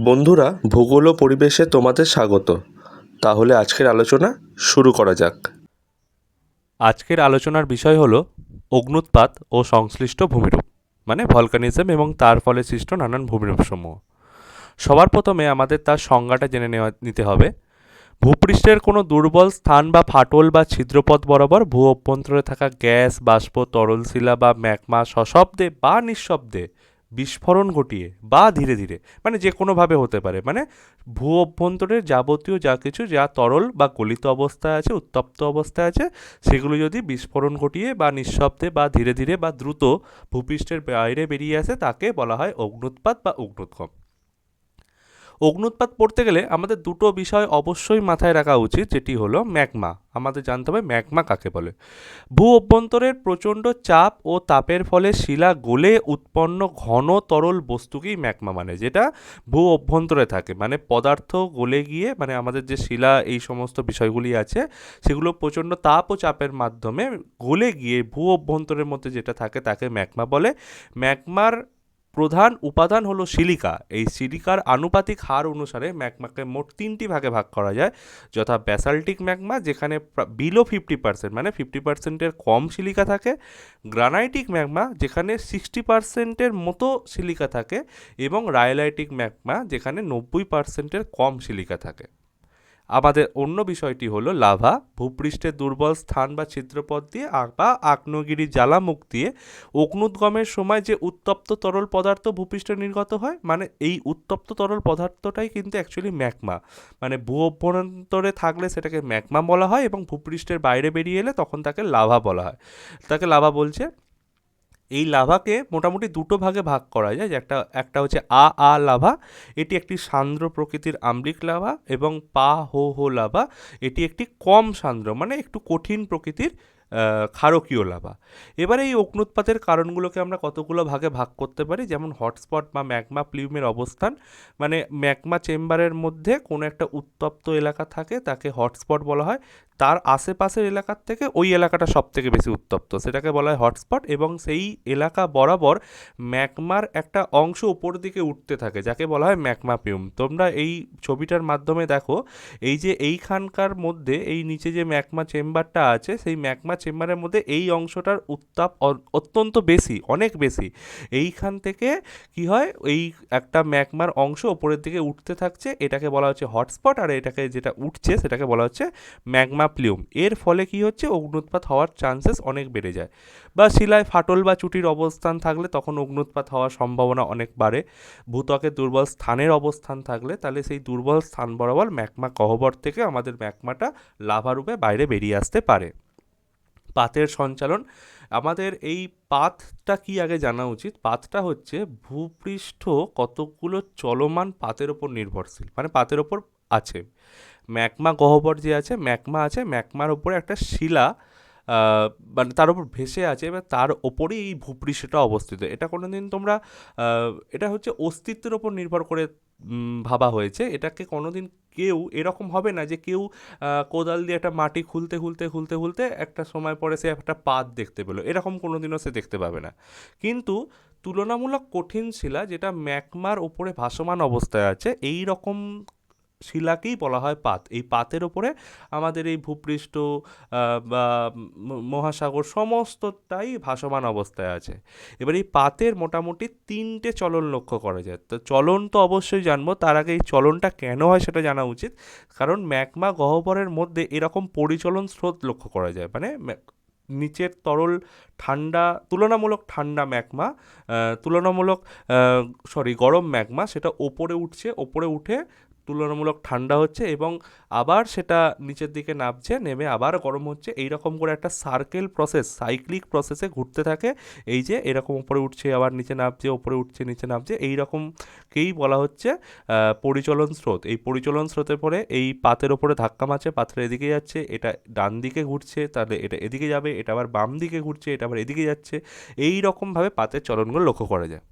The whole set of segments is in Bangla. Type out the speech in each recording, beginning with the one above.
বন্ধুরা, ভূগোল ও পরিবেশে তোমাদের স্বাগত। তাহলে আজকের আলোচনা শুরু করা যাক। আজকের আলোচনার বিষয় হলো অগ্নুৎপাত ও সংশ্লিষ্ট ভূমিরূপ মানে ভলকানিজম এবং তার ফলে সৃষ্ট নানান ভূমিরূপসমূহ। সবার প্রথমে আমাদের তার সংজ্ঞাটা জেনে নেওয়া, নিতে হবে। ভূপৃষ্ঠের কোনো দুর্বল স্থান বা ফাটল বা ছিদ্রপথ বরাবর ভূ অভ্যন্তরে থাকা গ্যাস, বাষ্প, তরল শিলা বা ম্যাগমা সশব্দে বা নিঃশব্দে বিস্ফোরণ ঘটিয়ে বা ধীরে ধীরে মানে যে কোনোভাবে হতে পারে। মানে ভূ অভ্যন্তরের যাবতীয় যা কিছু, যা তরল বা গলিত অবস্থায় আছে, উত্তপ্ত অবস্থায় আছে, সেগুলো যদি বিস্ফোরণ ঘটিয়ে বা নিঃশব্দে বা ধীরে ধীরে বা দ্রুত ভূপৃষ্ঠের বাইরে বেরিয়ে আসে, তাকে বলা হয় অগ্নুৎপাত বা অগ্নুৎগম অগ্নুৎপাত পড়তে গেলে আমাদের দুটো বিষয় অবশ্যই মাথায় রাখা উচিত, যেটি হলো ম্যাগমা। আমাদের জানতে হবে ম্যাগমা কাকে বলে। ভূ অভ্যন্তরের প্রচণ্ড চাপ ও তাপের ফলে শিলা গলে উৎপন্ন ঘন তরল বস্তুকেই ম্যাগমা মানে যেটা ভূ অভ্যন্তরে থাকে। মানে পদার্থ গলে গিয়ে মানে আমাদের যে শিলা, এই সমস্ত বিষয়গুলি আছে, সেগুলো প্রচণ্ড তাপ ও চাপের মাধ্যমে গলে গিয়ে ভূ অভ্যন্তরের মধ্যে যেটা থাকে, তাকে ম্যাগমা বলে। ম্যাগমার প্রধান উপাদান হলো সিলিকা। এই সিলিকার আনুপাতিক হার অনুসারে ম্যাগমাকে মোট তিনটি ভাগে ভাগ করা যায়। যথা ব্যাসাল্টিক ম্যাগমা, যেখানে বিলো ফিফটি পার্সেন্ট মানে ফিফটি পার্সেন্টের কম সিলিকা থাকে। গ্রানাইটিক ম্যাগমা, যেখানে সিক্সটি পার্সেন্টের মতো সিলিকা থাকে। এবং রায়লাইটিক ম্যাগমা, যেখানে নব্বই পার্সেন্টের কম সিলিকা থাকে। আমাদের অন্য বিষয়টি হলো লাভা ভূপৃষ্ঠের দুর্বল স্থান বা ছিদ্রপথ দিয়ে বা আগ্নেয়গিরি জ্বালামুখ দিয়ে অগ্নুদ্গমের সময় যে উত্তপ্ত তরল পদার্থ ভূপৃষ্ঠে নির্গত হয় মানে এই উত্তপ্ত তরল পদার্থটাই কিন্তু অ্যাকচুয়ালি ম্যাকমা মানে ভূ অভ্যন্তরে থাকলে সেটাকে ম্যাকমা বলা হয় এবং ভূপৃষ্ঠের বাইরে বেরিয়ে এলে তখন তাকে লাভা বলা হয়। তাকে লাভা বলছে। এই লাভাকে মোটামুটি দুটো ভাগে ভাগ করা যায় একটা একটা হচ্ছে আ আ লাভা, এটি একটি সান্দ্র প্রকৃতির আম্লিক লাভা এবং পা, হো হো লাভা, এটি একটি কম সান্দ্র মানে একটু কঠিন প্রকৃতির ক্ষারকীয় লাভা। এবারে এই অগ্নুৎপাতের কারণগুলোকে আমরা কতগুলো ভাগে ভাগ করতে পারি? যেমন হটস্পট বা ম্যাগমা প্লিউমের অবস্থান মানে ম্যাগমা চেম্বারের মধ্যে কোনো একটা উত্তপ্ত এলাকা থাকে, তাকে হটস্পট বলা হয়। তার আশেপাশের এলাকার থেকে ওই এলাকাটা সব থেকে বেশি উত্তপ্ত। সেটাকে বলা হয় হটস্পট এবং সেই এলাকা বরাবর ম্যাকমার একটা অংশ উপর দিকে উঠতে থাকে, যাকে বলা হয় ম্যাকমা পিউম তোমরা এই ছবিটার মাধ্যমে দেখো, এই যে এইখানকার মধ্যে, এই নিচে যে ম্যাকমা চেম্বারটা আছে, সেই ম্যাকমা চেম্বারের মধ্যে এই অংশটার উত্তাপ অত্যন্ত বেশি, অনেক বেশি। এইখান থেকে কি হয়, এই একটা ম্যাকমার অংশ ওপরের দিকে উঠতে থাকছে, এটাকে বলা হচ্ছে হটস্পট, আর এটাকে যেটা উঠছে, সেটাকে বলা হচ্ছে ম্যাগমা প্লিউম এর ফলে কি হচ্ছে? অগ্নুৎপাত হওয়ার চান্সেস অনেক বেড়ে যায়। বা শিলায় ফাটল বা চুটির অবস্থান থাকলে তখন অগ্নুৎপাত হওয়ার সম্ভাবনা অনেক বাড়ে। ভূত্বকের দুর্বল স্থানের অবস্থান থাকলে তাহলে সেই দুর্বল স্থান বরাবর ম্যাকমা গহ্বর থেকে আমাদের ম্যাকমাটা লাভারূপে বাইরে বেরিয়ে আসতে পারে। পাতের সঞ্চালন, আমাদের এই পাতটা কি আগে জানা উচিত? পাতটা হচ্ছে ভূপৃষ্ঠ কতগুলো চলমান পাতের ওপর নির্ভরশীল মানে পাতের ওপর আছে। ম্যাকমা গহ্বর যে আছে, ম্যাকমা আছে, ম্যাকমার ওপরে একটা শিলা মানে তার উপর ভেসে আছে, এবার তার ওপরেই এই ভূপৃষ্ঠটা অবস্থিত। এটা কোনো দিন তোমরা এটা হচ্ছে অস্তিত্বের ওপর নির্ভর করে ভাবা হয়েছে। এটাকে কোনোদিন কেউ, এরকম হবে না যে কেউ কোদাল দিয়ে একটা মাটি খুলতে খুলতে খুলতে খুলতে একটা সময় পরে সে একটা পাত দেখতে পেল। এরকম কোনোদিনও সে দেখতে পাবে না। কিন্তু তুলনামূলক কঠিন শিলা যেটা ম্যাকমার ওপরে ভাসমান অবস্থায় আছে এই রকম শিলাকেই বলা হয় পাত। এই পাতের ওপরে আমাদের এই ভূপৃষ্ঠ বা মহাসাগর সমস্তটাই ভাসমান অবস্থায় আছে। এবার এই পাতের মোটামুটি তিনটে চলন লক্ষ্য করা যায়। তো চলন তো অবশ্যই জানব তার আগে এই চলনটা কেন হয় সেটা জানা উচিত। কারণ ম্যাকমা গহ্বরের মধ্যে এরকম পরিচলন স্রোত লক্ষ্য করা যায়। মানে নিচের তরল ঠান্ডা তুলনামূলক ঠান্ডা ম্যাগমা আহ, তুলনামূলক সরি গরম ম্যাগমা সেটা ওপরে উঠছে ওপরে উঠে তুলনামূলক ঠান্ডা হচ্ছে এবং আবার সেটা নিচের দিকে নামছে, নেমে আবার গরম হচ্ছে। এই রকম করে একটা সার্কেল প্রসেস সাইক্লিক প্রসেসে ঘুরতে থাকে। এই যে এরকম উপরে উঠছে, আবার নিচে নামছে উপরে উঠছে, নিচে নামছে এই রকমকেই বলা হচ্ছে পরিচলন স্রোত। এই পরিচলন স্রোতের পরে এই পাতের ওপরে ধাক্কা মারছে, পাথর এদিকে যাচ্ছে, এটা ডান দিকে ঘুরছে, তাহলে এটা এদিকে যাবে, এটা আবার বাম দিকে ঘুরছে, এটা আবার এদিকে যাচ্ছে। এই রকমভাবে পাতের চলনগুলো লক্ষ্য করা যায়।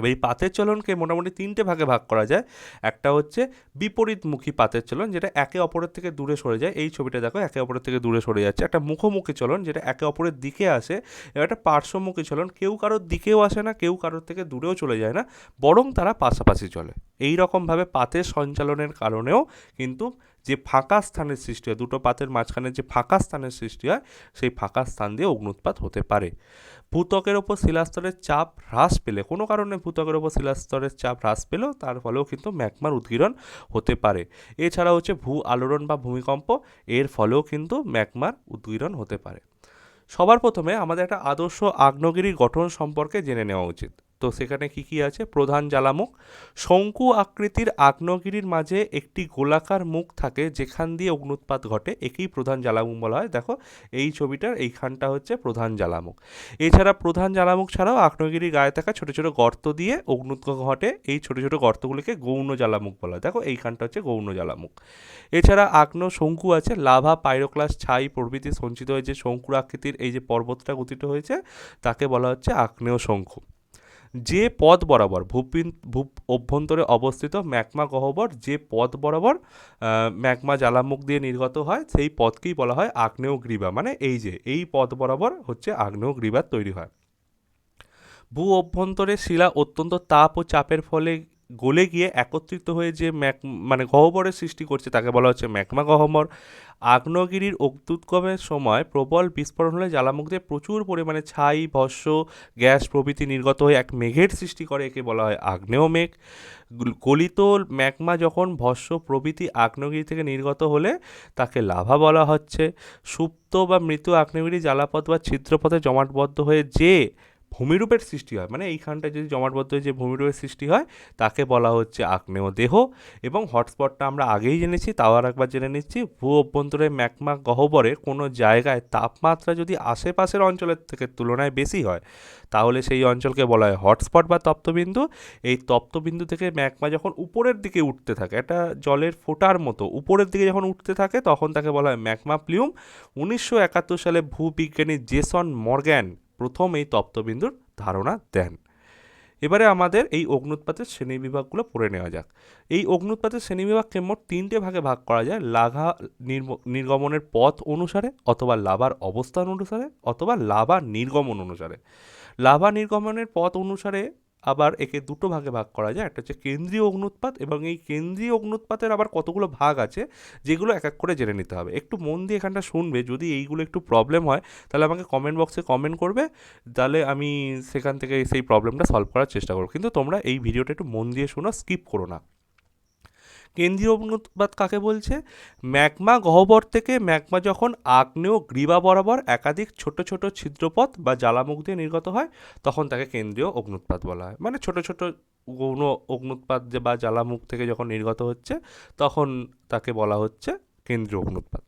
এবার এই পাতের চলনকে মোটামুটি তিনটে ভাগে ভাগ করা যায়। একটা হচ্ছে বিপরীতমুখী পাতের চলন, যেটা একে অপরের থেকে দূরে সরে যায়। এই ছবিটা দেখো, একে অপরের থেকে দূরে সরে যাচ্ছে। একটা মুখোমুখি চলন, যেটা একে অপরের দিকে আসে। এবার একটা পার্শ্বমুখী চলন, কেউ কারোর দিকেও আসে না, কেউ কারোর থেকে দূরেও চলে যায় না, বরং তারা পাশাপাশি চলে। এই রকমভাবে পাতের সঞ্চালনের কারণেও কিন্তু যে ফাঁকা স্থানের সৃষ্টি হয়, দুটো পাতের মাঝখানে যে ফাঁকা স্থানের সৃষ্টি হয়, সেই ফাঁকা স্থান দিয়ে অগ্নুৎপাত হতে পারে। ভূত্বকের ওপর শিলাস্তরের চাপ হ্রাস পেলে, কোনো কারণে ভূত্বকের ওপর শিলাস্তরের চাপ হ্রাস পেলেও তার ফলেও কিন্তু ম্যাগমার উদ্গীরণ হতে পারে। এছাড়া হচ্ছে ভূ আলোড়ন বা ভূমিকম্প, এর ফলেও কিন্তু ম্যাগমার উদ্গীরণ হতে পারে। সবার প্রথমে আমাদের একটা আদর্শ আগ্নগিরি গঠন সম্পর্কে জেনে নেওয়া উচিত। তো সেখানে কি কি আছে? প্রধান জ্বালামুখ। শঙ্কু আকৃতির আগ্নেয়গিরির মাঝে একটি গোলাকার মুখ থাকে, যেখান দিয়ে অগ্নুৎপাত ঘটে। একেই প্রধান জ্বালামুখ বলা হয়। দেখো, এই ছবিটার এইখানটা হচ্ছে প্রধান জ্বালামুখ। এছাড়া প্রধান জ্বালামুখ ছাড়াও আগ্নেয়গিরির গায়ে থাকা ছোটো ছোটো গর্ত দিয়ে অগ্নুৎ ঘটে। এই ছোটো ছোটো গর্তগুলিকে গৌণ জ্বালামুখ বলা হয়। দেখো, এইখানটা হচ্ছে গৌণ জ্বালামুখ। এছাড়া আগ্নেয় শঙ্কু আছে। লাভা পাইরোক্লাস ছাই প্রভৃতি সঞ্চিত হয়েছে শঙ্কুর আকৃতির। এই যে পর্বতটা গঠিত হয়েছে, তাকে বলা হচ্ছে আগ্নেয় শঙ্কু। যে পথ বরাবর, ভূপিন ভূ অভ্যন্তরে অবস্থিত ম্যাকমা গহ্বর যে পথ বরাবর ম্যাকমা জ্বালামুখ দিয়ে নির্গত হয়, সেই পথকেই বলা হয় আগ্নেয়গ্রীবা। মানে এই যে, এই পথ বরাবর হচ্ছে আগ্নেয়গ্রীবা তৈরি হয়। ভূ অভ্যন্তরে শিলা অত্যন্ত তাপ ও চাপের ফলে গলে গিয়ে একত্রিত হয়ে যে ম্যাক মানে গহ্বরের সৃষ্টি করছে, তাকে বলা হচ্ছে ম্যাকমা গহ্বর। আগ্নেয়গিরির অগ্নুৎগমের সময় প্রবল বিস্ফোরণ হলে জ্বালামুখ দিয়ে প্রচুর পরিমাণে ছাই, ভস্য, গ্যাস প্রভৃতি নির্গত হয়ে এক মেঘের সৃষ্টি করে, একে বলা হয় আগ্নেয় মেঘ গলিত ম্যাগমা যখন ভস্য প্রভৃতি আগ্নেয়গিরি থেকে নির্গত হলে তাকে লাভা বলা হচ্ছে। সুপ্ত বা মৃত আগ্নেয়গিরি জ্বালাপথ বা ছিদ্রপথে জমাটবদ্ধ হয়ে যে ভূমিরূপের সৃষ্টি হয়। মানে এইখানটায় যদি জমাটবদ্ধ যে ভূমিরূপের সৃষ্টি হয়, তাকে বলা হচ্ছে আগ্নেয় দেহ। এবং হটস্পটটা আমরা আগেই জেনেছি, তাও আর একবার জেনে নিচ্ছি। ভূ অভ্যন্তরে ম্যাকমা গহ্বরে কোনো জায়গায় তাপমাত্রা যদি আশেপাশের অঞ্চলের থেকে তুলনায় বেশি হয়, তাহলে সেই অঞ্চলকে বলা হয় হটস্পট বা তপ্তবিন্দু। এই তপ্তবিন্দু থেকে ম্যাকমা যখন উপরের দিকে উঠতে থাকে এটা জলের ফোটার মতো উপরের দিকে যখন উঠতে থাকে, তখন তাকে বলা হয় ম্যাকমা প্লিউম। উনিশশো একাত্তর সালে ভূবিজ্ঞানী জেসন মর্গ্যান প্রথম এই তপ্তবিন্দুর ধারণা দেন। এবারে আমাদের এই অগ্নুৎপাতের শ্রেণীবিভাগগুলো পড়ে নেওয়া যাক। এই অগ্নুৎপাতের শ্রেণীবিভাগকে মোট তিনটে ভাগে ভাগ করা যায় লাভা নির্গমনের পথ অনুসারে অথবা লাভার অবস্থান অনুসারে অথবা লাভা নির্গমন অনুসারে। লাভা নির্গমনের পথ অনুসারে আবার একে দুটো ভাগে ভাগ করা যায়। একটা হচ্ছে কেন্দ্রীয় অগ্নুৎপাত এবং এই কেন্দ্রীয় অগ্নুৎপাতের আবার কতগুলো ভাগ আছে যেগুলো এক এক করে জেনে নিতে হবে। একটু মন দিয়ে এখানটা শুনবে, যদি এইগুলো একটু প্রবলেম হয়, তাহলে আমাকে কমেন্ট বক্সে কমেন্ট করবে, তাহলে আমি সেখান থেকে সেই প্রবলেমটা সলভ করার চেষ্টা করব। কিন্তু তোমরা এই ভিডিওটা একটু মন দিয়ে শোনো স্কিপ করো না। কেন্দ্রীয় অগ্নুৎপাত কাকে বলছে? ম্যাগমা গহ্বর থেকে ম্যাগমা যখন আগ্নেয় গ্রীবা বরাবর একাধিক ছোট ছোট ছিদ্রপথ বা জ্বালামুখ দিয়ে নির্গত হয়, তখন তাকে কেন্দ্রীয় অগ্নুৎপাত বলা হয়। মানে ছোট ছোট গৌণ অগ্নুৎপাত যে বা জ্বালামুখ থেকে যখন নির্গত হচ্ছে, তখন তাকে বলা হচ্ছে কেন্দ্রীয় অগ্নুৎপাত।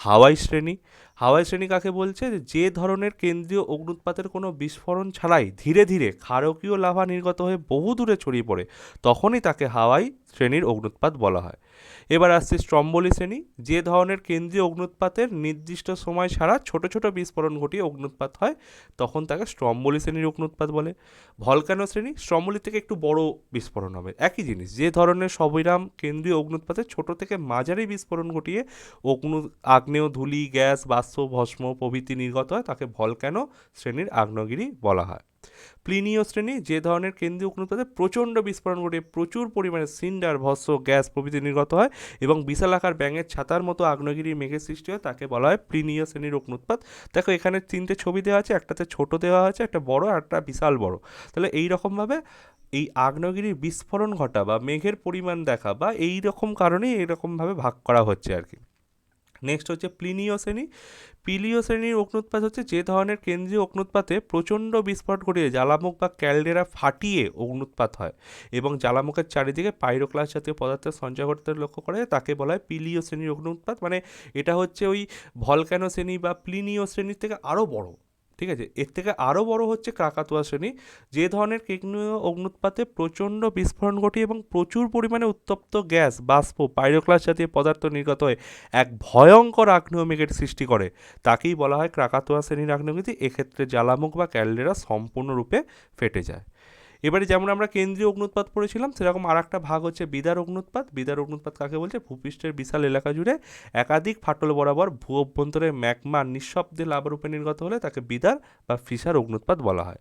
হাওয়াই শ্রেণি। হাওয়াই শ্রেণি কাকে বলছে? যে ধরনের কেন্দ্রীয় অগ্নুৎপাতের কোনো বিস্ফোরণ ছাড়াই ধীরে ধীরে ক্ষারকীয় লাভা নির্গত হয়ে বহু দূরে ছড়িয়ে পড়ে, তখনই তাকে হাওয়াই শ্রেণির অগ্নুৎপাত বলা হয়। এবার আসছে স্ট্রম্বলি শ্রেণি। যে ধরনের কেন্দ্রীয় অগ্নুৎপাতের নির্দিষ্ট সময় ছাড়া ছোট ছোট বিস্ফোরণ ঘটিয়ে অগ্নুৎপাত হয়, তখন তাকে স্ট্রম্বলি শ্রেণির অগ্নুৎপাত বলে। ভলকানো শ্রেণি, স্ট্রম্বলি থেকে একটু বড় বিস্ফোরণ হবে। একই জিনিস, যে ধরনের সবিরাম কেন্দ্রীয় অগ্নুৎপাতে ছোট থেকে মাঝারি বিস্ফোরণ ঘটিয়ে অগ্নু, আগ্নেয় ধূলি, গ্যাস, বাষ্প, ভস্ম প্রভৃতি নির্গত হয়, তাকে ভলক্যানো শ্রেণির আগ্নেয়গিরি বলা হয়। প্লিনীয় শ্রেণি যে ধরনের কেন্দ্রীয় অগ্নুৎপাতে প্রচণ্ড বিস্ফোরণ ঘটে প্রচুর পরিমাণে সিন্ডার, ভস্ম, গ্যাস প্রভৃতি নির্গত হয় এবং বিশাল আকার ব্যাঙের ছাতার মতো আগ্নেয়গিরির মেঘের সৃষ্টি হয়, তাকে বলা হয় প্লিনীয় শ্রেণির অগ্নুৎপাত দেখো, এখানে তিনটে ছবি দেওয়া আছে, একটাতে ছোট দেওয়া আছে, একটা বড় একটা বিশাল বড়। তাহলে এই রকমভাবে এই আগ্নেয়গিরির বিস্ফোরণ ঘটা বা মেঘের পরিমাণ দেখা বা এই রকম কারণেই এরকমভাবে ভাগ করা হচ্ছে আর কি। নেক্সট হচ্ছে প্লিনীয় শ্রেণি। পিলীয় শ্রেণির অগ্নুৎপাত হচ্ছে যে ধরনের কেন্দ্রীয় অগ্নুৎপাতে প্রচণ্ড বিস্ফোরণ ঘটিয়ে জ্বালামুখ বা ক্যালডেরা ফাটিয়ে অগ্নুৎপাত হয় এবং জ্বালামুখের চারিদিকে পাইরোক্লাস জাতীয় পদার্থের সঞ্চয় করতে লক্ষ্য করা তাকে বলা হয় পিলীয় শ্রেণির অগ্নুৎপাত মানে এটা হচ্ছে ওই ভলক্যানো শ্রেণি বা প্লিনীয় শ্রেণির থেকে আরও বড়। ঠিক আছে? এর থেকে আরও বড় হচ্ছে ক্রাকাতুয়া শ্রেণি। যে ধরনের কেকনীয় অগ্নুৎপাতে প্রচণ্ড বিস্ফোরণ ঘটি এবং প্রচুর পরিমাণে উত্তপ্ত গ্যাস, বাষ্প, পাইরোক্লাস জাতীয় পদার্থ নির্গত হয়ে এক ভয়ঙ্কর আগ্নেয় মেঘের সৃষ্টি করে। তাকেই বলা হয় ক্রাকাতুয়া শ্রেণির আগ্নেয়গিরি। এক্ষেত্রে জ্বালামুখ বা ক্যালডেরা সম্পূর্ণরূপে ফেটে যায়। এবারে যেমন আমরা কেন্দ্রীয় অগ্নুৎপাত পড়েছিলাম, সেরকম আর একটা ভাগ হচ্ছে বিদার অগ্নুৎপাত বিদার অগ্নুৎপাত কাকে বলছে? ভূপৃষ্ঠের বিশাল এলাকা জুড়ে একাধিক ফাটল বরাবর ভূ অভ্যন্তরে ম্যাকমা নিঃশব্দে লাভারূপে নির্গত হলে তাকে বিদার বা ফিসার অগ্নুৎপাত বলা হয়।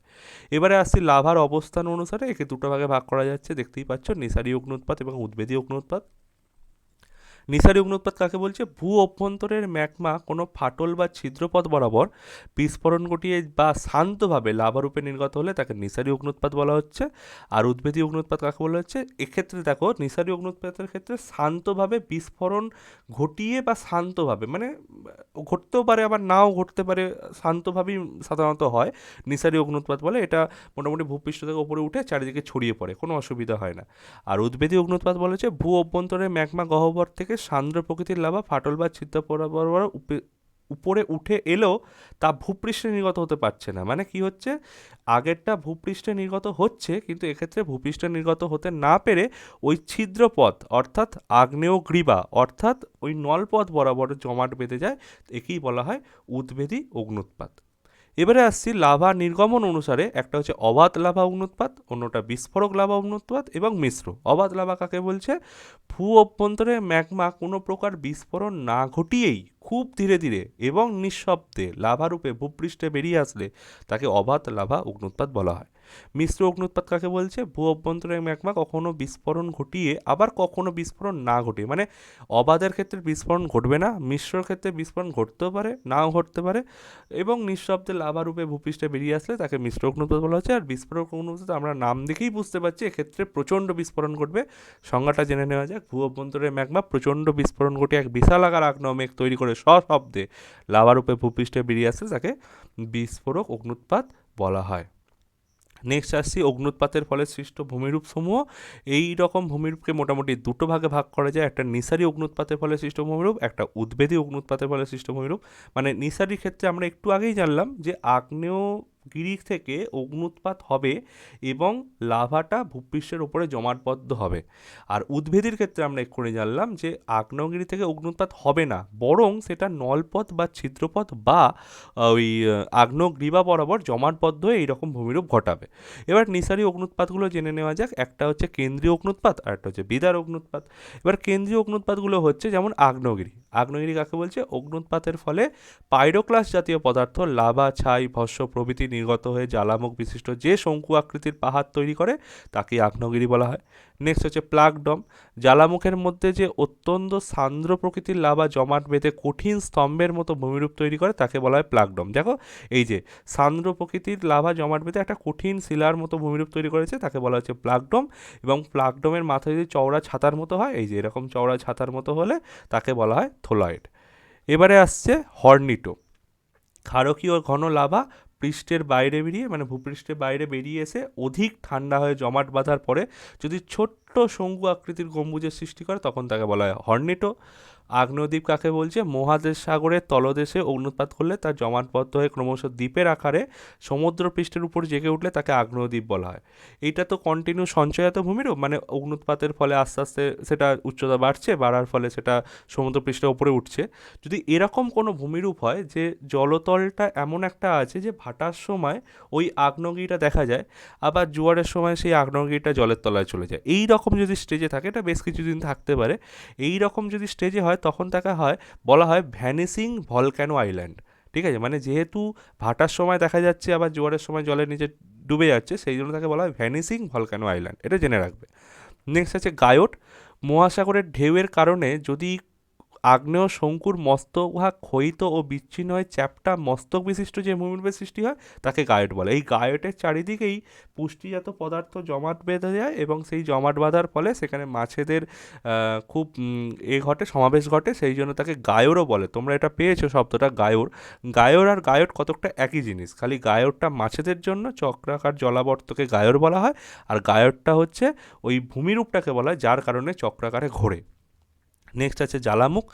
এবারে আসছি লাভার অবস্থান অনুসারে, একে দুটো ভাগে ভাগ করা যাচ্ছে। দেখতেই পাচ্ছ নিসারি অগ্নুৎপাত এবং উদ্বেদী অগ্নুৎপাত নিসারী অগ্নুৎপাত কাকে বলছে? ভূ অভ্যন্তরের ম্যাগমা কোনো ফাটল বা ছিদ্রপথ বরাবর বিস্ফোরণ ঘটিয়ে বা শান্তভাবে লাভারূপে নির্গত হলে তাকে নিসারী অগ্নুৎপাত বলা হচ্ছে। আর উদ্বেদী অগ্নুৎপাত কাকে বলা হচ্ছে? এক্ষেত্রে দেখো, নিসারী অগ্নুৎপাতের ক্ষেত্রে শান্তভাবে বিস্ফোরণ ঘটিয়ে বা শান্তভাবে মানে ঘটতেও পারে, আবার নাও ঘটতে পারে, শান্তভাবেই সাধারণত হয়। নিসারী অগ্নুৎপাত বলে এটা মোটামুটি ভূপৃষ্ঠ থেকে উপরে উঠে চারিদিকে ছড়িয়ে পড়ে, কোনো অসুবিধা হয় না। আর উদ্বেদী অগ্নুৎপাত বলেছে, ভূ অভ্যন্তরে ম্যাগমা গহ্বর থেকে সান্দ্র প্রকৃতির লাভা, ফাটল বা ছিদ্র বরাবর উপে- উপরে উঠে এলেও তা ভূপৃষ্ঠে নির্গত হতে পারছে না। মানে কি হচ্ছে? আগেরটা ভূপৃষ্ঠে নির্গত হচ্ছে, কিন্তু এক্ষেত্রে ভূপৃষ্ঠে নির্গত হতে না পেরে ওই ছিদ্রপথ, অর্থাৎ আগ্নেয়গ্রীবা, অর্থাৎ ওই নলপথ বরাবর জমাট বেঁধে যায়, একেই বলা হয় উদ্বেদী অগ্নুৎপাত। এবারে আসছি লাভা নির্গমন অনুসারে। একটা হচ্ছে অবাধ লাভা অগ্নুৎপাত অন্যটা বিস্ফোরক লাভা অগ্নুৎপাত এবং মিশ্র। অবাধ লাভা কাকে বলছে? ভূ অভ্যন্তরে ম্যাগমা কোনো প্রকার বিস্ফোরণ না ঘটিয়েই খুব ধীরে ধীরে এবং নিঃশব্দে লাভারূপে ভূপৃষ্ঠে বেরিয়ে আসলে তাকে অবাধ লাভা অগ্নুৎপাত বলা হয়। মিশ্র অগ্নুৎপাত কাকে বলছে? ভূ অভ্যন্তরে ম্যাগমা কখনো বিস্ফোরণ ঘটিয়ে, আবার কখনো বিস্ফোরণ না ঘটিয়ে। মানে অবাধের ক্ষেত্রে বিস্ফোরণ ঘটবে না, মিশ্রর ক্ষেত্রে বিস্ফোরণ ঘটতেও পারে, নাও ঘটতে পারে এবং নিঃশব্দে লাভারূপে ভূপৃষ্ঠে বেরিয়ে আসলে তাকে মিশ্র অগ্নুৎপাত বলা হচ্ছে। আর বিস্ফোরক অগ্নুৎপাত আমরা নাম দেখেই বুঝতে পারছি, এক্ষেত্রে প্রচণ্ড বিস্ফোরণ ঘটবে। সংজ্ঞাটা জেনে নেওয়া যাক। ভূ অভ্যন্তরে ম্যাগমা প্রচণ্ড বিস্ফোরণ ঘটে এক বিশাল আকার আগ্নেয় মেঘ তৈরি করে সশব্দে লাভারূপে ভূপৃষ্ঠে বেরিয়ে আসলে তাকে বিস্ফোরক অগ্নুৎপাত বলা হয়। নেক্সট আসছি অগ্নুৎপাতের ফলে সৃষ্ট ভূমিরূপ সমূহ এই রকম ভূমিরূপকে মোটামুটি দুটো ভাগে ভাগ করা যায়। একটা নিসারি অগ্নুৎপাতের ফলে সৃষ্ট ভূমিরূপ, একটা উদ্বেদী অগ্নুৎপাতের ফলে সৃষ্ট ভূমিরূপ। মানে নিসারির ক্ষেত্রে আমরা একটু আগেই জানলাম যে আগ্নেয়গিরি থেকে অগ্নুৎপাত হবে এবং লাভাটা ভূপৃষ্ঠের উপরে জমাটবদ্ধ হবে। আর উদ্ভিদের ক্ষেত্রে আমরা এক্ষুনি জানলাম যে আগ্নেয়গিরি থেকে অগ্নুৎপাত হবে না, বরং সেটা নলপথ বা ছিদ্রপথ বা ওই আগ্নেয়গ্রীবা বরাবর জমাটবদ্ধ হয়ে এইরকম ভূমিরূপ ঘটাবে। এবার নিসারী অগ্নুৎপাতগুলো জেনে নেওয়া যাক। একটা হচ্ছে কেন্দ্রীয় অগ্নুৎপাত আর একটা হচ্ছে বিদার অগ্নুৎপাত। এবার কেন্দ্রীয় অগ্নুৎপাতগুলো হচ্ছে যেমন আগ্নেয়গিরি। আগ্নেয়গিরি কাকে বলছে? অগ্নুৎপাতের ফলে পাইরোক্লাস জাতীয় পদার্থ, লাভা, ছাই ভস্ম প্রভৃতি নির্গত হয়ে জ্বালামুখ বিশিষ্ট যে শঙ্কু আকৃতির পাহাড় তৈরি করে তাকে আগ্নেয়গিরি বলা হয়। নেক্সট হচ্ছে প্লাগডম জ্বালামুখের মধ্যে যে অত্যন্ত সান্দ্র প্রকৃতির লাভা জমাট বেঁধে কঠিন স্তম্ভের মতো ভূমিরূপ তৈরি করে, তাকে বলা হয় প্লাগডম দেখো, এই যে সান্দ্র প্রকৃতির লাভা জমাট বেঁধে একটা কঠিন শিলার মতো ভূমিরূপ তৈরি করেছে, তাকে বলা হচ্ছে প্লাগডম এবং প্লাগডমের মাথায় যদি চওড়া ছাতার মতো হয়, এই যে এরকম চওড়া ছাতার মতো হলে তাকে বলা হয় থোলয়েড এবারে আসছে হর্নিটো। ক্ষারকীয় ঘন লাভা পৃষ্ঠের বাইরে বেরিয়ে মানে ভূপৃষ্ঠের বাইরে বেরিয়ে এসে অধিক ঠান্ডা হয়ে জমাট বাঁধার পরে যদি ছোট্ট শঙ্কু আকৃতির গম্বুজের সৃষ্টি করে, তখন তাকে বলা হয় হর্নিটো। আগ্নেয়দ্বীপ কাকে বলছে? মহাদেশ সাগরের তলদেশে অগ্নুৎপাত করলে তার জমাটবদ্ধ হয়ে ক্রমশ দ্বীপের আকারে সমুদ্র পৃষ্ঠের উপর জেগে উঠলে তাকে আগ্নেয়দ্বীপ বলা হয়। এটা তো কন্টিনিউ সঞ্চয়াত ভূমিরূপ মানে অগ্নুৎপাতের ফলে আস্তে আস্তে সেটা উচ্চতা বাড়ছে, বাড়ার ফলে সেটা সমুদ্র পৃষ্ঠের উপরে উঠছে। যদি এরকম কোনো ভূমিরূপ হয় যে জলতলটা এমন একটা আছে যে ভাটার সময় ওই আগ্নেয়গিরিটা দেখা যায়, আবার জোয়ারের সময় সেই আগ্নেয়গিরিটা জলের তলায় চলে যায়। এই রকম যদি স্টেজে থাকে, এটা বেশ কিছুদিন থাকতে পারে। এই রকম যদি স্টেজে হয় তখন তাকে হয়, বলা হয় ভ্যানিসিং ভলক্যানো আইল্যান্ড। ঠিক আছে? মানে যেহেতু ভাটার সময় দেখা যাচ্ছে, আবার জোয়ারের সময় জলের নিচে ডুবে যাচ্ছে, সেই জন্য তাকে বলা হয় ভ্যানিসিং ভলক্যানো আইল্যান্ড। এটা জেনে রাখবে। নেক্সট আছে গায়ট। মহাসাগরের ঢেউয়ের কারণে যদি আগ্নেয় শঙ্কুর মস্তকভাগ ক্ষয়িত ও বিচ্ছিন্ন হয়ে চ্যাপ্টা মস্তক বিশিষ্ট যে ভূমিরূপের সৃষ্টি হয়, তাকে গায়ট বলে। এই গায়টের চারিদিকেই পুষ্টিজাত পদার্থ জমাট বেঁধে যায় এবং সেই জমাট বাঁধার ফলে সেখানে মাছেদের খুব এ ঘটে, সমাবেশ ঘটে, সেই জন্য তাকে গায়রও বলে। তোমরা এটা পেয়েছ শব্দটা, গায়র। গায়র আর গায়ট কতকটা একই জিনিস। খালি গায়রটা মাছেদের জন্য চক্রাকার জলাবর্তকে গায়র বলা হয়, আর গায়রটা হচ্ছে ওই ভূমিরূপটাকে বলা হয়, যার কারণে চক্রাকারে ঘোরে। নেক্সট আছে জ্বালামুখ।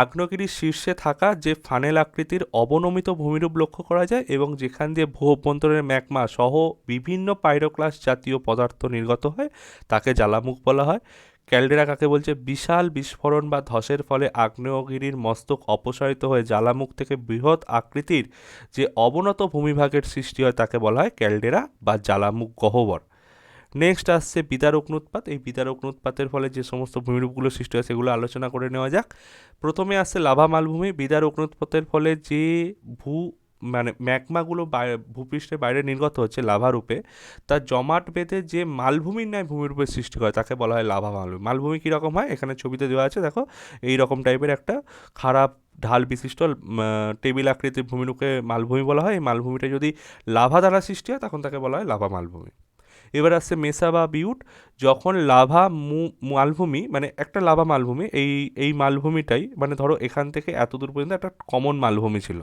আগ্নেয়গিরির শীর্ষে থাকা যে ফানেল আকৃতির অবনমিত ভূমিরূপ লক্ষ্য করা যায় এবং যেখান দিয়ে ভূ অভ্যন্তরের ম্যাকমা সহ বিভিন্ন পাইরোক্লাস জাতীয় পদার্থ নির্গত হয়, তাকে জ্বালামুখ বলা হয়। ক্যালডেরা কাকে বলছে? বিশাল বিস্ফোরণ বা ধসের ফলে আগ্নেয়গিরির মস্তক অপসারিত হয়ে জ্বালামুখ থেকে বৃহৎ আকৃতির যে অবনত ভূমিভাগের সৃষ্টি হয় তাকে বলা হয় ক্যালডেরা বা জ্বালামুখ গহ্বর। নেক্সট আসছে বিদারক উৎপাত এই বিদারক উৎপাতের ফলে যে সমস্ত ভূমিরূপগুলো সৃষ্টি হয় সেগুলো আলোচনা করে নেওয়া যাক। প্রথমে আসছে লাভা মালভূমি। বিদারক উৎপাতের ফলে যে ভূ মানে ম্যাগমাগুলো বাই- ভূপৃষ্ঠের বাইরে নির্গত হচ্ছে লাভা রূপে তার জমাট বেঁধে যে মালভূমির ন্যায় ভূমিরূপে সৃষ্টি করে তাকে বলা হয় লাভা মালভূমি। মালভূমি কীরকম হয়? এখানে ছবিতে দেওয়া আছে, দেখো, এই রকম টাইপের একটা খারাপ ঢাল বিশিষ্ট টেবিল আকৃতির ভূমিরূপে মালভূমি বলা হয়। এই মালভূমিটা যদি লাভা দ্বারা সৃষ্টি হয়, তখন তাকে বলা হয় লাভা মালভূমি। এবার আসছে মেসা বা বিউট, যখন লাভা মু- মালভূমি মানে একটা লাভা মালভূমি, এই এই মালভূমিটাই মানে ধরো এখান থেকে এত দূর পর্যন্ত একটা কমন মালভূমি ছিল।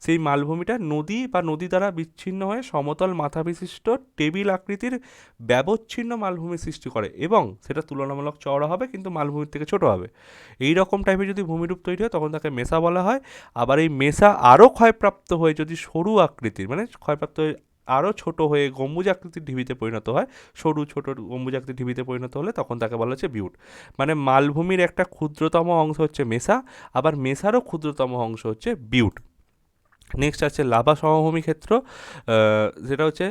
সেই মালভূমিটা নদী বা নদী দ্বারা বিচ্ছিন্ন হয়ে সমতল মাথা বিশিষ্ট টেবিল আকৃতির ব্যবচ্ছিন্ন মালভূমি সৃষ্টি করে এবং সেটা তুলনামূলক চওড়া হবে কিন্তু মালভূমির থেকে ছোট হবে। এই রকম টাইপের যদি ভূমিরূপ তৈরি হয়, তখন তাকে মেসা বলা হয়। আবার এই মেসা আরও ক্ষয়প্রাপ্ত হয়ে যদি সরু আকৃতির মানে ক্ষয়প্রাপ্ত আরও ছোট হয়ে গম্বুজ আকৃতির ঢিবিতে পরিণত হয়, সরু ছোট গম্বুজ আকৃতির ঢিবিতে পরিণত হলে তখন তাকে বলা হচ্ছে বিউট। মানে মালভূমির একটা ক্ষুদ্রতম অংশ হচ্ছে মেসা, আবার মেসারও ক্ষুদ্রতম অংশ হচ্ছে বিউট। নেক্সট আছে লাভা সমভূমি ক্ষেত্র যেটা হচ্ছে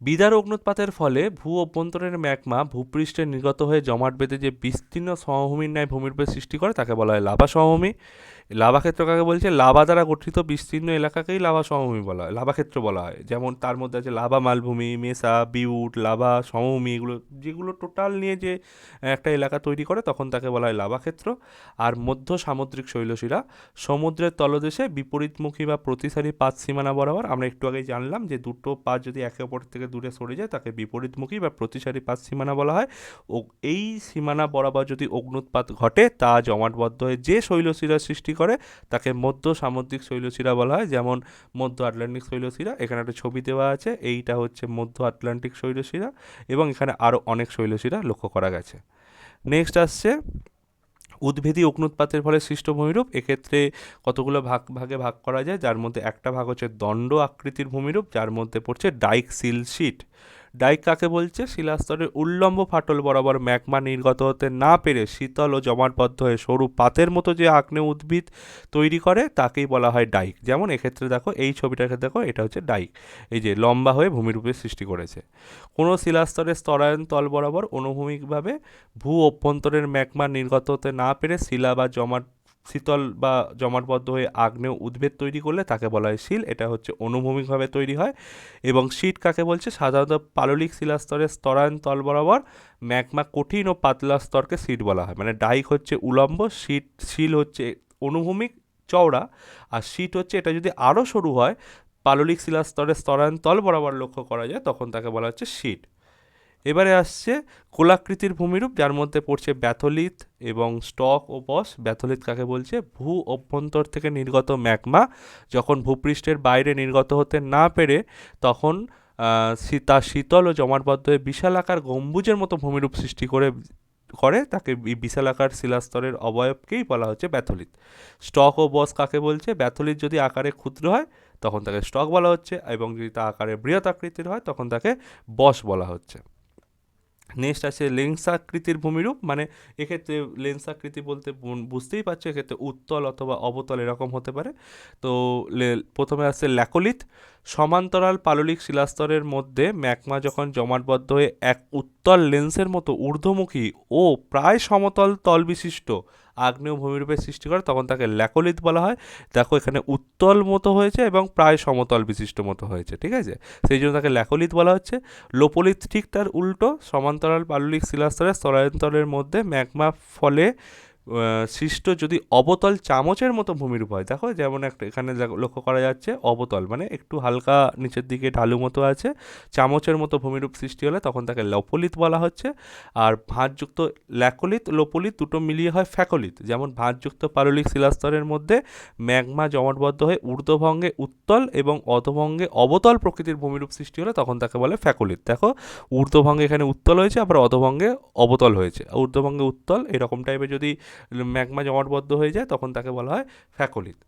বিদার অগ্নুৎপাতের ফলে ভূ অভ্যন্তরের ম্যাগমা ভূপৃষ্ঠে নির্গত হয়ে জমাট বেঁধে যে বিস্তীর্ণ সমভূমির ন্যায় ভূমিরূপে সৃষ্টি করে, তাকে বলা হয় লাভা সমভূমি। লাভা ক্ষেত্র কাকে বলছে? লাভা দ্বারা গঠিত বিস্তীর্ণ এলাকাকেই লাভা সমভূমি বলা হয় লাভা ক্ষেত্র বলা হয়। যেমন তার মধ্যে আছে লাভা মালভূমি, মেসা, বিউট, লাভা সমভূমি এগুলো, যেগুলো টোটাল নিয়ে যে একটা এলাকা তৈরি করে, তখন তাকে বলা হয় লাভা ক্ষেত্র আর মধ্য সামুদ্রিক শৈলশিরা সমুদ্রের তলদেশে বিপরীতমুখী বা প্রতিসারী পাত সীমানা বরাবর, আমরা একটু আগেই জানলাম যে দুটো পাত যদি একে অপর থেকে দূরে সরে যায়, তাকে বিপরীতমুখী বা প্রতিসারী পাত সীমানা বলা হয়। ও, এই সীমানা বরাবর যদি অগ্নুৎপাত ঘটে, তা জমাটবদ্ধ হয়ে যে শৈলশিরা সৃষ্টি করে, তাকে মধ্য সামুদ্রিক শৈলশিরা বলা হয়, যেমন মধ্য আটলান্টিক শৈলশিরা এখানে একটা ছবি দেওয়া আছে, এইটা হচ্ছে মধ্য আটলান্টিক শৈলশিরা এবং এখানে আরও অনেক শৈলশিরা লক্ষ্য করা গেছে। নেক্সট আসছে, উদ্ভিদী অগ্নুৎপাতের ফলে সৃষ্ট ভূমিরূপ এক্ষেত্রে কতগুলো ভাগ, ভাগে ভাগ করা যায়? যার মধ্যে একটা ভাগ হচ্ছে দণ্ড আকৃতির ভূমিরূপ, যার মধ্যে পড়ছে ডাইক সিল শিট। ডাইক কাকে বলছে? শিলাস্তরের উল্লম্ব ফাটল বরাবর ম্যাগমা নির্গত হতে না পেরে শীতল ও জমাটবদ্ধ হয়ে সরু পাতের মতো যে আগ্নেয় উদ্ভিদ তৈরি করে, তাকেই বলা হয় ডাইক। যেমন এক্ষেত্রে দেখো, এই ছবিটার ক্ষেত্রে দেখো, এটা হচ্ছে ডাইক। এই যে লম্বা হয়ে ভূমিরূপে সৃষ্টি করেছে। কোনো শিলাস্তরের স্তরায়ন তল বরাবর অনুভূমিকভাবে ভূ অভ্যন্তরের ম্যাগমা নির্গত হতে না পেরে শিলা বা জমাট শীতল বা জমাটবদ্ধ হয়ে আগ্নেয় উদ্ভিদ তৈরি করলে তাকে বলা হয় শিল। এটা হচ্ছে অনুভূমিকভাবে তৈরি হয় এবং শীট কাকে বলছে? সাধারণত পাললিক শিলাস্তরের স্তরায়ন তল বরাবর ম্যাগমা কঠিন ও পাতলা স্তরকে শীট বলা হয়। মানে ডাইক হচ্ছে উলম্ব, শীট, শিল হচ্ছে অনুভূমিক চওড়া আর শীট হচ্ছে এটা যদি আরও সরু হয়, পাললিক শিলাস্তরের স্তরায়ন তল বরাবর লক্ষ্য করা যায়, তখন তাকে বলা হচ্ছে শীট। এবারে আসছে কোলাকৃতির ভূমিরূপ, যার মধ্যে পড়ছে ব্যাথলিথ এবং স্টক ও বস। ব্যাথলিথ কাকে বলছে? ভূ অভ্যন্তর থেকে নির্গত ম্যাগমা। যখন ভূপৃষ্ঠের বাইরে নির্গত হতে না পেরে তখন তা শীতল ও জমাটবদ্ধ হয়ে বিশালাকার গম্বুজের মতো ভূমিরূপ সৃষ্টি করে করে। তাকে বিশালাকার শিলাস্তরের অবয়বকেই বলা হচ্ছে ব্যাথলিথ স্টক ও বস কাকে বলছে? ব্যাথলিথ যদি আকারে ক্ষুদ্র হয়, তখন তাকে স্টক বলা হচ্ছে এবং যদি তা আকারে বৃহৎ আকৃতির হয়, তখন তাকে বস বলা হচ্ছে। নেক্সট আছে লেন্স আকৃতির ভূমিরূপ মানে এক্ষেত্রে লেন্স আকৃতি বলতে বুঝতেই পারছ, এক্ষেত্রে উত্তল অথবা অবতল এরকম হতে পারে। তো প্রথমে আছে ল্যাকোলিথ, সমান্তরাল পাললিক শিলাস্তরের মধ্যে ম্যাকমা যখন জমাটবদ্ধ হয়ে এক উত্তল লেন্সের মতো ঊর্ধ্বমুখী ও প্রায় সমতল তল বিশিষ্ট আগ্নেয় ভূমিরূপের সৃষ্টি করে, তখন তাকে ল্যাকোলিথ বলা হয়। দেখো, এখানে উত্তল মতো হয়েছে এবং প্রায় সমতল বিশিষ্ট মতো হয়েছে, ঠিক আছে? সেই জন্য তাকে ল্যাকোলিথ বলা হচ্ছে। লোপলিথ ঠিক তার উল্টো, সমান্তরাল পাললিক শিলাস্তরের স্তরায়ন্তরের মধ্যে ম্যাগমা ফলে সৃষ্ট যদি অবতল চামচের মতো ভূমিরূপ হয়, দেখো যেমন একটা এখানে লক্ষ্য করা যাচ্ছে অবতল মানে একটু হালকা নিচের দিকে ঢালু মতো আছে, চামচের মতো ভূমিরূপ সৃষ্টি হলে তখন তাকে লোপোলিথ বলা হচ্ছে, আর ভাঁজযুক্ত ল্যাকোলিথ লোপোলিথ দুটো মিলিয়ে হয় ফ্যাকোলিথ যেমন ভাঁজযুক্ত পাললিক শিলাস্তরের মধ্যে ম্যাগমা জমাটবদ্ধ হয়ে ঊর্ধ্বভঙ্গে উত্তল এবং অধভঙ্গে অবতল প্রকৃতির ভূমিরূপ সৃষ্টি হলে তখন তাকে বলে ফ্যাকোলিথ দেখো ঊর্ধ্বভঙ্গে এখানে উত্তল হয়েছে, আবার অধভঙ্গে অবতল হয়েছে, ঊর্ধ্বভঙ্গে উত্তল, এরকম টাইপের যদি ম্যাগমা জমাটবদ্ধ হয়ে যায় তখন তাকে বলা হয় ফ্যাকোলিথ।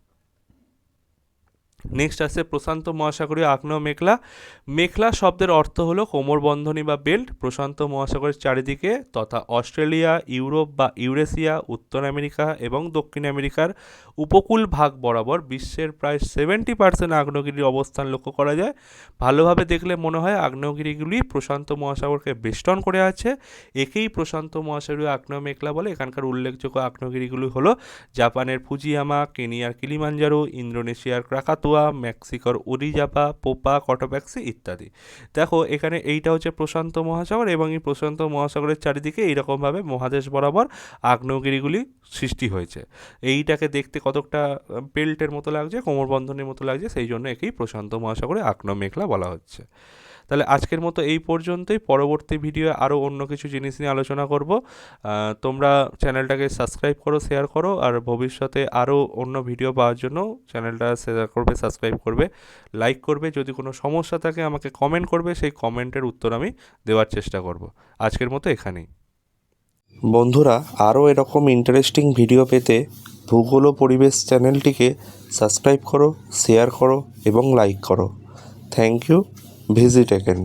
নেক্সট আছে প্রশান্ত মহাসাগরীয় আগ্নেয় মেঘলা মেঘলা শব্দের অর্থ হলো কোমরবন্ধনী বা বেল্ট প্রশান্ত মহাসাগরের চারিদিকে তথা অস্ট্রেলিয়া, ইউরোপ বা ইউরেশিয়া, উত্তর আমেরিকা এবং দক্ষিণ আমেরিকার উপকূল ভাগ বরাবর বিশ্বের প্রায় সেভেন্টি পার্সেন্ট আগ্নেয়গিরির অবস্থান লক্ষ্য করা যায়। ভালোভাবে দেখলে মনে হয় আগ্নেয়গিরিগুলি প্রশান্ত মহাসাগরকে বেষ্টন করে আছে। একেই প্রশান্ত মহাসাগরীয় আগ্নেয় মেঘলা বলে। এখানকার উল্লেখযোগ্য আগ্নেয়গিরিগুলি হলো জাপানের ফুজিয়ামা, কেনিয়ার কিলিমাঞ্জারো, ইন্দোনেশিয়ার ক্রাকাতুয়া মেক্সিকোর উরিজাপা, পোপা কটোপ্যাক্সি ইত্যাদি। দেখো, এখানে এইটা হচ্ছে প্রশান্ত মহাসাগর এবং এই প্রশান্ত মহাসাগরের চারিদিকে এইরকমভাবে মহাদেশ বরাবর আগ্নেয়গিরিগুলি সৃষ্টি হয়েছে। এইটাকে দেখতে কতকটা বেল্টের মতো লাগছে, কোমরবন্ধনের মতো লাগছে, সেই জন্য একেই প্রশান্ত মহাসাগরে আগ্নেয় মেঘলা বলা হচ্ছে। তাহলে আজকের মতো এই পর্যন্তই। পরবর্তী ভিডিও আরও অন্য কিছু জিনিস নিয়ে আলোচনা করব। তোমরা চ্যানেলটাকে সাবস্ক্রাইব করো শেয়ার করো, আর ভবিষ্যতে আরও অন্য ভিডিও পাওয়ার জন্য চ্যানেলটা শেয়ার করবে সাবস্ক্রাইব করবে লাইক করবে। যদি কোনো সমস্যা থাকে, আমাকে কমেন্ট করবে, সেই কমেন্টের উত্তর আমি দেওয়ার চেষ্টা করব। আজকের মতো এখানেই। বন্ধুরা আরও এরকম ইন্টারেস্টিং ভিডিও পেতে ভূগোল পরিবেশ চ্যানেলটিকে সাবস্ক্রাইব করো শেয়ার করো এবং লাইক করো। Thank you visit again